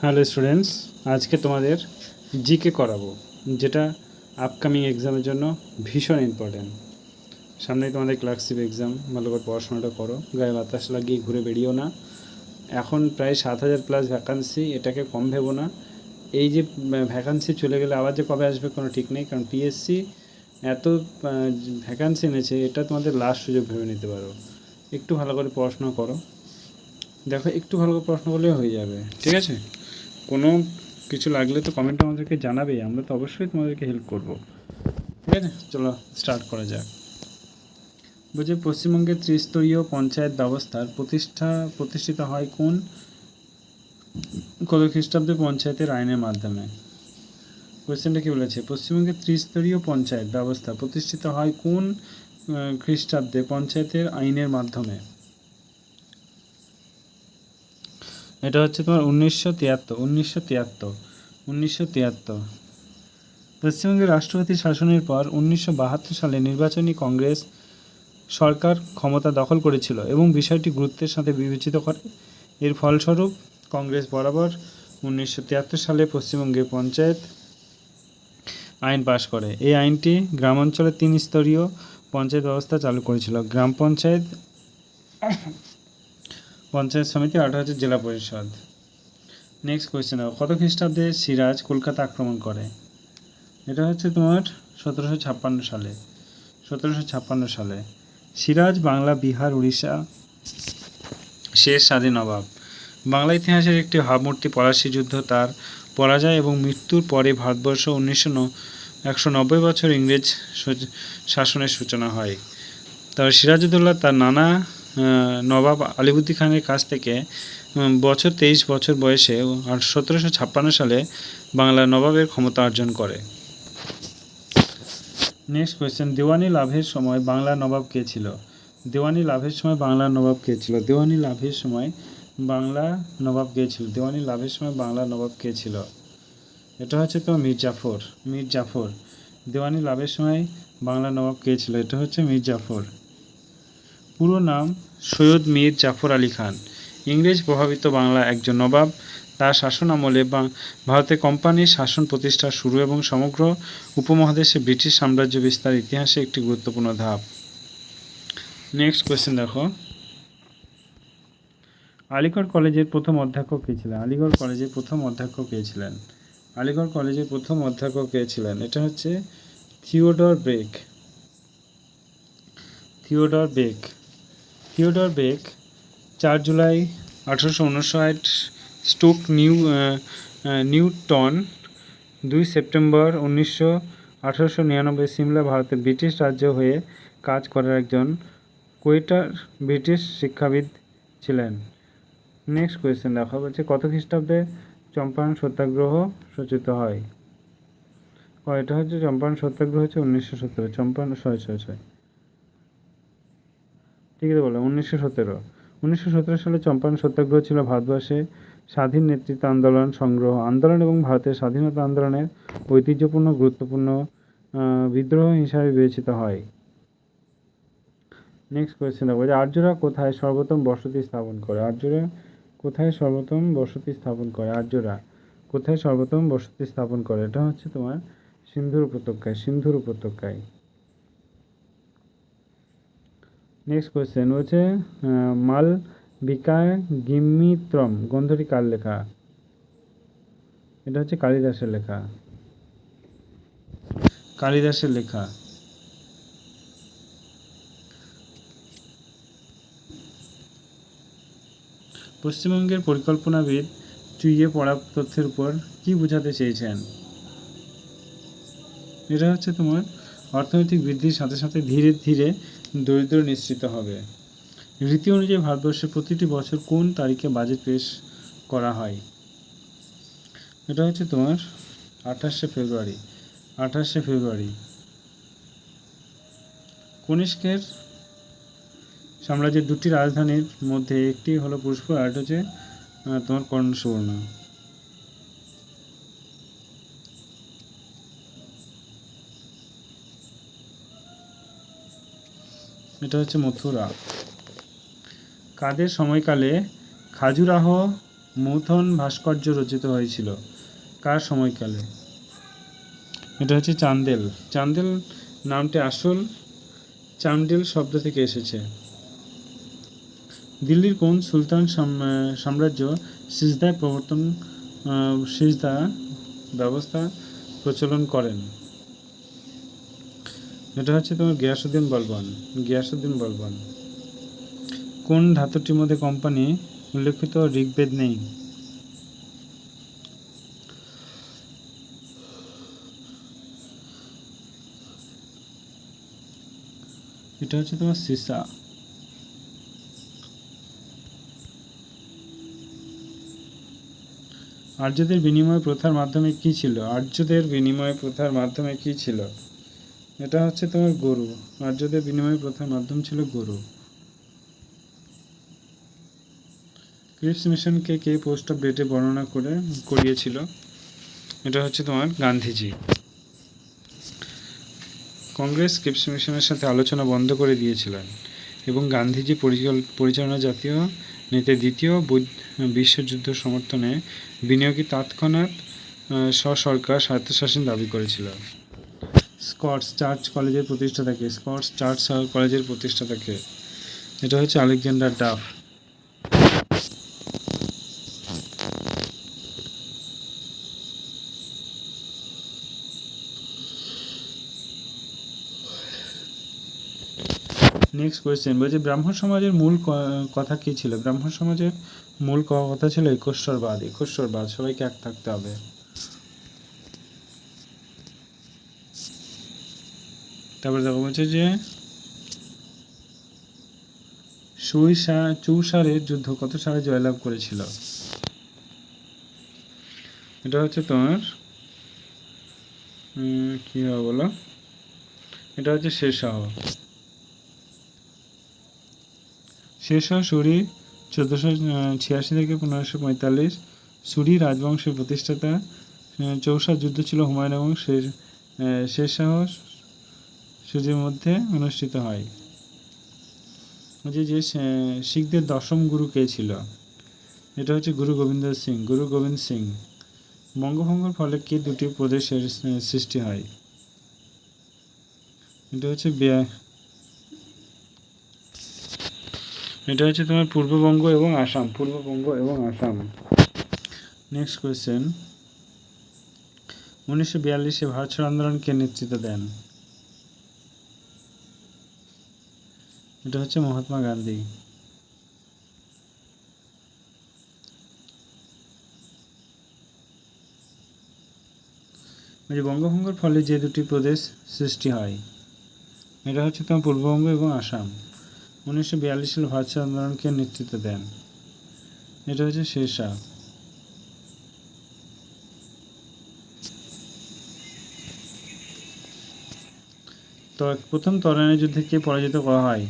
Hello students, আজকে তোমাদের GK করাবো, যেটা আপকামিং এক্সামের জন্য ভীষণ ইম্পর্ট্যান্ট সামনেই তোমাদের ক্লার্কশিপ এক্সাম ভালো করে পড়াশোনাটা করো, গায়ে বাতাস লাগিয়ে ঘুরে বেরিয়েও না। এখন প্রায় সাত হাজার প্লাস ভ্যাকান্সি এটাকে কম ভেবো না। এই যে ভ্যাকান্সি চলে গেলে আবার যে কবে আসবে কোনো ঠিক নেই, কারণ পিএসসি এত ভ্যাকান্সি এনেছে, এটা তোমাদের লাস্ট সুযোগ ভেবে নিতে পারো। একটু ভালো করে পড়াশোনা করো। দেখো, একটু ভালো করে প্রশ্ন করলেই হয়ে যাবে, ঠিক আছে? কোনো কিছু লাগলে তো কমেন্টে আমাদেরকে জানাবেই। আমরা তো অবশ্যই তোমাদেরকে হেল্প করব। ঠিক আছে? চলো স্টার্ট করা যাক। বলছে, পশ্চিমবঙ্গের ত্রিস্তরীয় পঞ্চায়েত ব্যবস্থার প্রতিষ্ঠা প্রতিষ্ঠিত হয় কোন কত খ্রিস্টাব্দে পঞ্চায়েতের আইনের মাধ্যমে? কোয়েশ্চেনটা কি বলেছে? পশ্চিমবঙ্গের ত্রিস্তরীয় পঞ্চায়েত ব্যবস্থা প্রতিষ্ঠিত হয় কোন খ্রিস্টাব্দে পঞ্চায়েতের আইনের মাধ্যমে? এটা হচ্ছে তোমার উনিশশো তিয়াত্তর উনিশশো তিয়াত্তর উনিশশো তিয়াত্তর। পশ্চিমবঙ্গের রাষ্ট্রপতি শাসনের পর উনিশশো বাহাত্তর সালে নির্বাচনী কংগ্রেস সরকার ক্ষমতা দখল করেছিল এবং বিষয়টি গুরুত্বের সাথে বিবেচিত করে। এর ফলস্বরূপ কংগ্রেস বরাবর উনিশশো তিয়াত্তর সালে পশ্চিমবঙ্গে পঞ্চায়েত আইন পাশ করে। এই আইনটি গ্রামাঞ্চলে তিন স্তরীয় পঞ্চায়েত ব্যবস্থা চালু করেছিল। গ্রাম পঞ্চায়েত পঞ্চায়েত সমিতি, আঠারো হচ্ছে জেলা পরিষদ। নেক্সট কোয়েশ্চেন দেখো কত খ্রিস্টাব্দে সিরাজ কলকাতা আক্রমণ করে? এটা হচ্ছে তোমার সতেরোশো ছাপ্পান্ন সালে। সতেরোশো ছাপ্পান্ন সালে। সিরাজ, বাংলা, বিহার, উড়িষ্যা, শেষ স্বাধীন নবাব। বাংলা ইতিহাসের একটি ভাবমূর্তি পলাশী যুদ্ধ, তার পরাজয় এবং মৃত্যুর পরে ভারতবর্ষ উনিশশো একশো নব্বই বছর ইংরেজ শাসনের সূচনা হয়। তবে সিরাজউদ্দৌলা তার নানা নবাব আলিবুদ্দি খানের কাছ থেকে বছর তেইশ বছর বয়সে আর সতেরোশো ছাপ্পান্ন সালে বাংলার নবাবের ক্ষমতা অর্জন করে। নেক্সট কোয়েশ্চেন দেওয়ানি লাভের সময় বাংলার নবাব কে ছিল? দেওয়ানি লাভের সময় বাংলার নবাব কে ছিল? দেওয়ানি লাভের সময় বাংলা নবাব কে ছিল? দেওয়ানি লাভের সময় বাংলার নবাব কে ছিল? এটা হচ্ছে তো মীর জাফর মীর জাফর। দেওয়ানি লাভের সময় বাংলা নবাব কে ছিল? এটা হচ্ছে মীর জাফর। পুরো নাম সৈয়দ মীর জাফর আলী খান। ইংরেজ প্রভাবিত বাংলা একজন নবাব। তার শাসন আমলে বা- ভারতে কোম্পানির শাসন প্রতিষ্ঠা শুরু এবং সমগ্র উপমহাদেশে ব্রিটিশ সাম্রাজ্য বিস্তার ইতিহাসে একটি গুরুত্বপূর্ণ ধাপ। নেক্সট কোয়েশ্চেন দেখো। আলিগড় কলেজের প্রথম অধ্যক্ষ কে ছিলেন? আলিগড় কলেজের প্রথম অধ্যক্ষ কে ছিলেন? আলিগড় কলেজের প্রথম অধ্যক্ষ কে ছিলেন? এটা হচ্ছে Theodore Beck Theodore Beck Theodore Beck চার জুলাই আঠারোশো উনষাট Stoke new ah, ah, Newton দুই সেপ্টেম্বর উনিশশো নিরানব্বই সিমলা ভারতের ব্রিটিশ রাজ্য হয়ে কাজ করার একজন কোয়েটার ব্রিটিশ শিক্ষাবিদ ছিলেন। নেক্সট কোয়েশ্চেন দেখা বলছে কত খ্রিস্টাব্দে চম্পারণ সত্যাগ্রহ সূচিত হয়? এটা হচ্ছে চম্পারণ সত্যাগ্রহ হচ্ছে উনিশশো সতেরো চম্পারণ ছয় ছয় ছয় ঠিক আছে বলো, উনিশশো সতেরো। উনিশশো সতেরো সালে চম্পারণ সত্যাগ্রহ ছিল ভারতবর্ষে। স্বাধীন নেতৃত্ব আন্দোলন, সংগ্রহ আন্দোলন এবং ভারতের স্বাধীনতা আন্দোলনের ঐতিহ্যপূর্ণ, গুরুত্বপূর্ণ বিদ্রোহ হিসাবে বিবেচিত হয়। নেক্সট কোয়েশ্চেন দেখো, যে আর্যরা কোথায় সর্বোত্তম বসতি স্থাপন করে? আর্যরা কোথায় সর্বোত্তম বসতি স্থাপন করে? আর্যরা কোথায় সর্বোত্তম বসতি স্থাপন করে? এটা হচ্ছে তোমার সিন্ধুর উপত্যকায় সিন্ধুর উপত্যকায়। নেক্সট কোয়েশ্চেন হচ্ছে মাল বিকায় গিমিত্রম, গ্রন্থটি কার লেখা? এটা হচ্ছে কালিদাসের লেখা। কালিদাসের লেখা। পশ্চিমবঙ্গের পরিকল্পনাবিদ চুইয়ে পড়া তথ্যের উপর কি বোঝাতে চেয়েছেন? এটা হচ্ছে তোমার অর্থনৈতিক বৃদ্ধির সাথে সাথে ধীরে ধীরে দরিদ্র নিশ্চিত হবে। রীতি অনুযায়ী ভারতবর্ষে প্রতিটি বছর কোন তারিখে বাজেট পেশ করা হয়? এটা হচ্ছে তোমার আঠাশে ফেব্রুয়ারি। আঠাশে ফেব্রুয়ারি। কনিষ্কের সাম্রাজ্যের দুটি রাজধানীর মধ্যে একটি হলো পুষ্কর, আর হচ্ছে তোমার কর্ণ এটা হচ্ছে মথুরা। কাদের সময়কালে খাজুরাহ মৌথন ভাস্কর্য রচিত হয়েছিল? কার সময়কালে? এটা হচ্ছে চান্দেল। চান্দেল নামটি আসল চান্দেল শব্দ থেকে এসেছে। দিল্লির কোন সুলতান সাম- সাম্রাজ্য সিজদায় প্রবর্তন সিজদা ব্যবস্থা প্রচলন করেন? এটা হচ্ছে তোমার গিয়াসুদ্দিন বলবান গিয়াসুদ্দিন বলবান। কোন ধাতুটির মধ্যে কোম্পানি উল্লেখিত ঋগ্বেদ নেই? এটা হচ্ছে তোমার সিসা। আর্যদের বিনিময় প্রথার মাধ্যমে কি ছিল? আর্যদের বিনিময় প্রথার মাধ্যমে কি ছিল? এটা হচ্ছে তোমার গরু। আর্যদের বিনিময় প্রথার মাধ্যম ছিল গরু। ক্রিপস মিশনকে কে পোস্ট অফ ডেটে বর্ণনা করে, করিয়েছিল, এটা হচ্ছে তোমার গান্ধীজি। কংগ্রেস ক্রিপস মিশনের সাথে আলোচনা বন্ধ করে দিয়েছিলেন এবং গান্ধীজি পরিচাল- পরিচালনা জাতীয় নীতি দ্বিতীয় বিশ্বযুদ্ধ সমর্থনে বিনিয়োগী তৎক্ষণাৎ স্বসরকার স্বায়ত্তশাসন দাবি করেছিল। স্কটস চার্চ কলেজের প্রতিষ্ঠাতাকে স্কটস চার্চ কলেজের প্রতিষ্ঠাতাকে এটা হচ্ছে আলেকজান্ডার ডাফ। নেক্সট কোয়েশ্চেন বলছে, ব্রাহ্মণ সমাজের মূল কথা কি ছিল? ব্রাহ্মণ সমাজের মূল কথা ছিল একুশ্বরবাদ একুশ্বরবাদ সবাইকে এক থাকতে হবে। দেখো বলছে যে সুইসা চৌসারের যুদ্ধ কত সালে জয়লাভ করেছিল? এটা হচ্ছে তোমার কি হবে বলো? এটা হচ্ছে শেরশাহ শেরশাহ সুরি চোদ্দোশো ছিয়াশি থেকে পনেরোশো পঁয়তাল্লিশ সুরি রাজবংশের প্রতিষ্ঠাতা চৌসার যুদ্ধ ছিল হুমায়ুন এবং শের আহ, সুরির মধ্যে অনুষ্ঠিত হয়। বলছে যে শিখদের দশম গুরু কে ছিল? এটা হচ্ছে গুরু গোবিন্দ সিং। গুরু গোবিন্দ সিং, বঙ্গভঙ্গের ফলে কি দুটি প্রদেশের সৃষ্টি হয়? এটা হচ্ছে এটা হচ্ছে তোমার পূর্ববঙ্গ এবং আসাম। পূর্ববঙ্গ এবং আসাম। নেক্সট কোয়েশ্চেন উনিশশো বিয়াল্লিশে ভারত আন্দোলনকে নেতৃত্ব দেন। এটা হচ্ছে মহাত্মা গান্ধী। বলছি বঙ্গভঙ্গের ফলে যে দুটি প্রদেশ সৃষ্টি হয়, এটা হচ্ছে তোমার পূর্ববঙ্গ এবং আসাম। উনিশশো বিয়াল্লিশ সালে ভারত আন্দোলনকে নেতৃত্ব দেন। এটা হচ্ছে শেরশাহ। তো প্রথম তরাইনের যুদ্ধে কে পরাজিত করা হয়?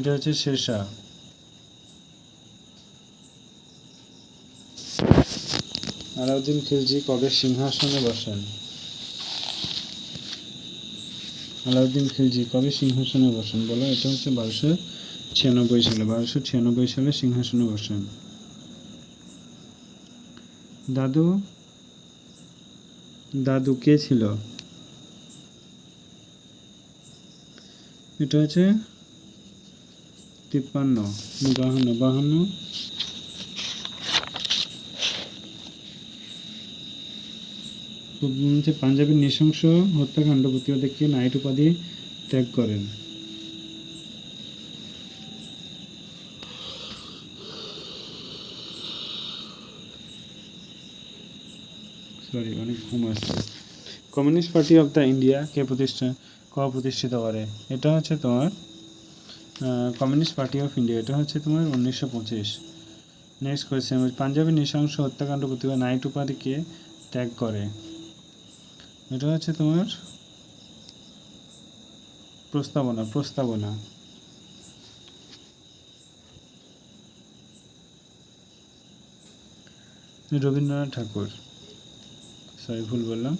এটা হচ্ছে শেরশাহ। আলাউদ্দিন খিলজি কবে সিংহাসনে বসেন? আলাউদ্দিন খিলজি কবে সিংহাসনে বসেন? বলো, এটা হচ্ছে বারোশো ছিয়ানব্বই সালে। বারোশো ছিয়ানব্বই সালে সিংহাসনে বসেন। দাদু দাদু কে ছিল? এটা হচ্ছে তিপ্পান্ন, বাহান্ন বাহান্ন। হচ্ছে পাঞ্জাবের নৃশংস হত্যাকাণ্ড প্রতিবাদে কে নাইট উপাধি ত্যাগ করেন? সরি অনেক ঘুম আসছে। Communist Party of the India কে প্রতিষ্ঠা ক প্রতিষ্ঠিত করে? এটা হচ্ছে তোমার কমিউনিস্ট পার্টি অফ ইন্ডিয়া এটা হচ্ছে তোমার উনিশশো পঁচিশ। নেক্সট কোয়েশ্চেন পাঞ্জাবের নৃশংস হত্যাকাণ্ড প্রতিবাদ নাইট উপাধিকে ত্যাগ করে? এটা হচ্ছে তোমার প্রস্তাবনা প্রস্তাবনা। রবীন্দ্রনাথ ঠাকুর। সরি ভুল বললাম।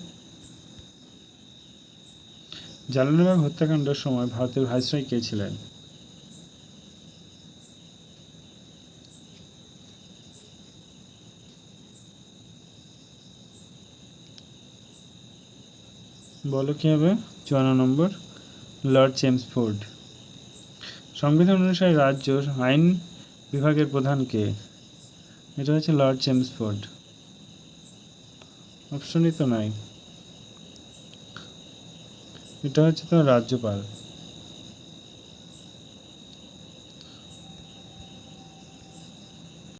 জালানবাগ হত্যাকাণ্ডের সময় ভারতের ভাইসরয় কে ছিলেন? বলো কী হবে? চুয়ান্ন নম্বর, লর্ড চেমসফোর্ড সংবিধান অনুসারে রাজ্য আইন বিভাগের প্রধান কে? এটা হচ্ছে লর্ড চেমসফোর্ড অপশনই তো নাই। এটা হচ্ছে তোমার রাজ্যপাল।